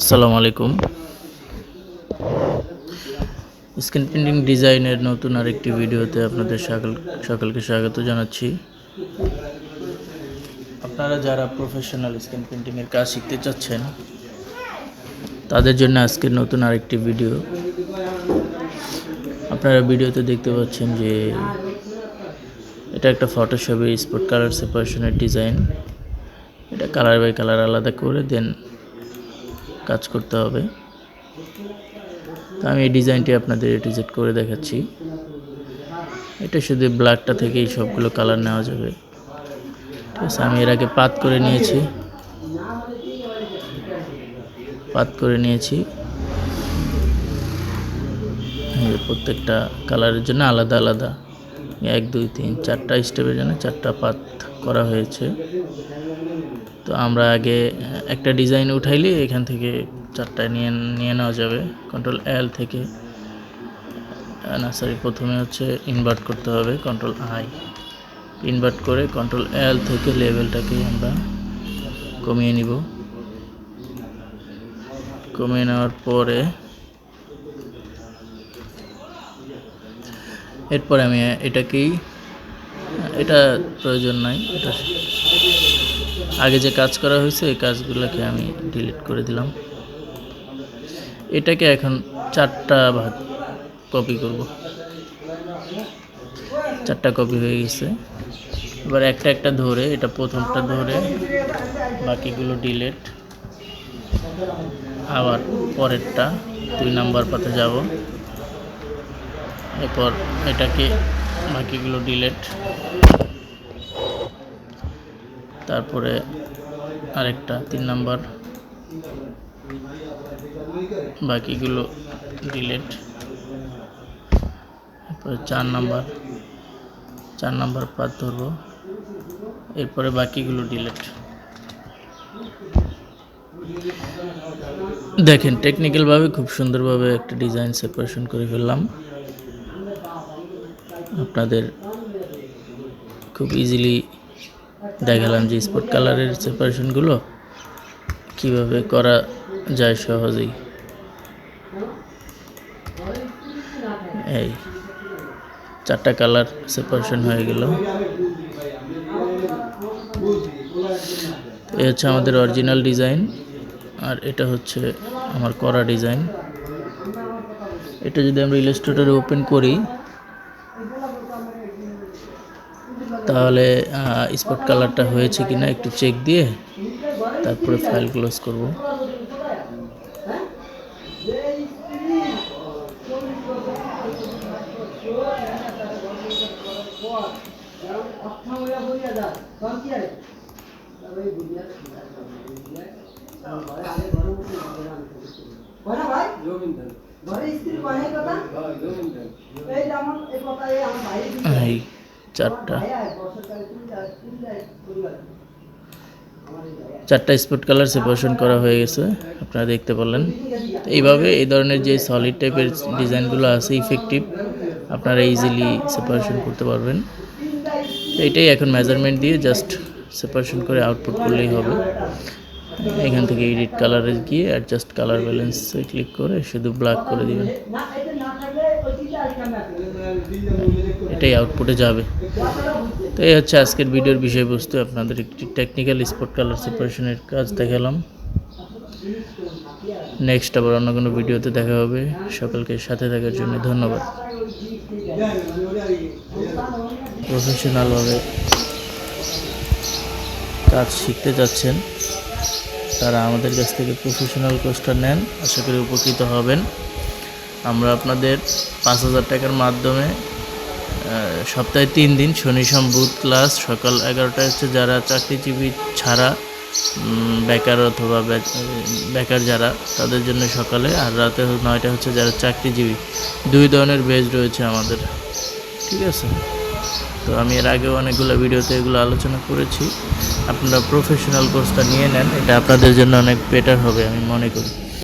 আসসালামু আলাইকুম। Screen printing ডিজাইনের নতুন আরেকটি ভিডিওতে আপনাদের সকল, সকলকে স্বাগত জানাচ্ছি। আপনারা যারা প্রফেশনাল স্ক্রিন প্রিন্টিংয়ের কাজ শিখতে চাচ্ছেন, তাদের জন্য আজকের নতুন আরেকটি ভিডিও। আপনারা ভিডিওতে দেখতে পাচ্ছেন যে এটা একটা ফটোশপে স্পট কালার সেপারেশনের ডিজাইন এটা কালার বাই কালার আলাদা করে দেন কাজ করতে হবে। তো আমি এই ডিজাইনটি আপনাদের এটিজেট করে দেখাচ্ছি। এটা শুধু ব্ল্যাকটা থেকেই সবগুলো কালার নেওয়া যাবে। ঠিক আছে, আমি এর আগে পাত করে নিয়েছি। পাত করে নিয়েছি। প্রত্যেকটা কালারের জন্য আলাদা আলাদা। এক, দুই, তিন, চারটা স্টেপের জন্য চারটা পাত করা হয়েছে। তো আমরা আগে একটা ডিজাইন উঠাইলে এখান থেকে চারটা নিয়ে নিয়ে নেওয়া যাবে। কন্ট্রোল এল থেকে না সরি প্রথমে হচ্ছে ইনভার্ট করতে হবে কন্ট্রোল আই ইনভার্ট করে কন্ট্রোল এল থেকে লেভেলটাকে আমরা কমিয়ে নিব। কমিয়ে নেওয়ার পরে এরপরে আমি এটাকেই, এটা প্রয়োজন নাই, এটা আগে যে কাজ করা হয়েছে, এই কাজগুলোকে আমি ডিলিট করে দিলাম। এটাকে এখন চারটা ভাগ কপি করব। চারটা কপি হয়ে গেছে। এবার একটা একটা ধরে, এটা প্রথমটা ধরে, বাকিগুলো ডিলেট আবার পরেরটা, দুই নাম্বার পাতে যাব। এরপর এটাকে বাকিগুলো ডিলেট তারপরে আরেকটা তিন নাম্বার। বাকিগুলো ডিলেট এরপরে চার নাম্বার। চার নাম্বার পাত ধরবো। এরপরে বাকিগুলো ডিলেট দেখেন টেকনিক্যালভাবে খুব সুন্দরভাবে একটা ডিজাইন সেপারেশন করে ফেললাম। আপনাদের খুব ইজিলি দেখালাম যে স্পট কালারের সেপারেশনগুলো কীভাবে করা যায় সহজেই। এই চারটা কালার সেপারেশন হয়ে গেল। এ হচ্ছে আমাদের অরিজিনাল ডিজাইন আর এটা হচ্ছে আমার করা ডিজাইন এটা যদি আমরা ইলাস্ট্রেটরে ওপেন করি তাহলে স্পট কালারটা হয়েছে কিনা একটু চেক দিয়ে তারপরে ফাইল ক্লোজ করব। এই চারটা। চারটা স্পট কালার সেপারেশন করা হয়ে গেছে, আপনারা দেখতে পারলেন। এইভাবে এই ধরনের যে সলিড টাইপের ডিজাইনগুলো আছে ইফেক্টিভ আপনারা ইজিলি সেপারেশন করতে পারবেন। এইটাই এখন মেজারমেন্ট দিয়ে জাস্ট সেপারেশন করে আউটপুট করলেই হবে। এখান থেকে এডিট কালারে গিয়ে অ্যাডজাস্ট কালার ব্যালেন্সে ক্লিক করে শুধু ব্ল্যাক করে দিবেন। এটাই আউটপুটে যাবে। তো এই হচ্ছে আজকের ভিডিওর বিষয়বস্তু। আপনাদের একটি টেকনিক্যাল স্পট কালার সেপারেশনের কাজ দেখালাম। নেক্সট আবার অন্য কোনো ভিডিওতে দেখা হবে। সকলকে সাথে থাকার জন্য ধন্যবাদ। প্রফেশনালভাবে কাজ শিখতে যাচ্ছেন, তারা আমাদের কাছ থেকে প্রফেশনাল কোর্সটা নেন। আশা করি উপকৃত হবেন। আমরা আপনাদের পাঁচ হাজার টাকার মাধ্যমে সপ্তাহে তিন দিন শনি সোম বুধ ক্লাস সকাল এগারোটায় হচ্ছে যারা চাকরিজীবী ছাড়া বেকার অথবা বেকার যারা, তাদের জন্য সকালে আর রাতে নয়টা হচ্ছে যারা চাকরিজীবী। দুই ধরনের বেজ রয়েছে আমাদের। ঠিক আছে? তো আমি এর আগেও অনেকগুলো ভিডিওতে এগুলো আলোচনা করেছি। আপনারা প্রফেশনাল কোর্সটা নিয়ে নেন, এটা আপনাদের জন্য অনেক বেটার হবে, আমি মনে করি।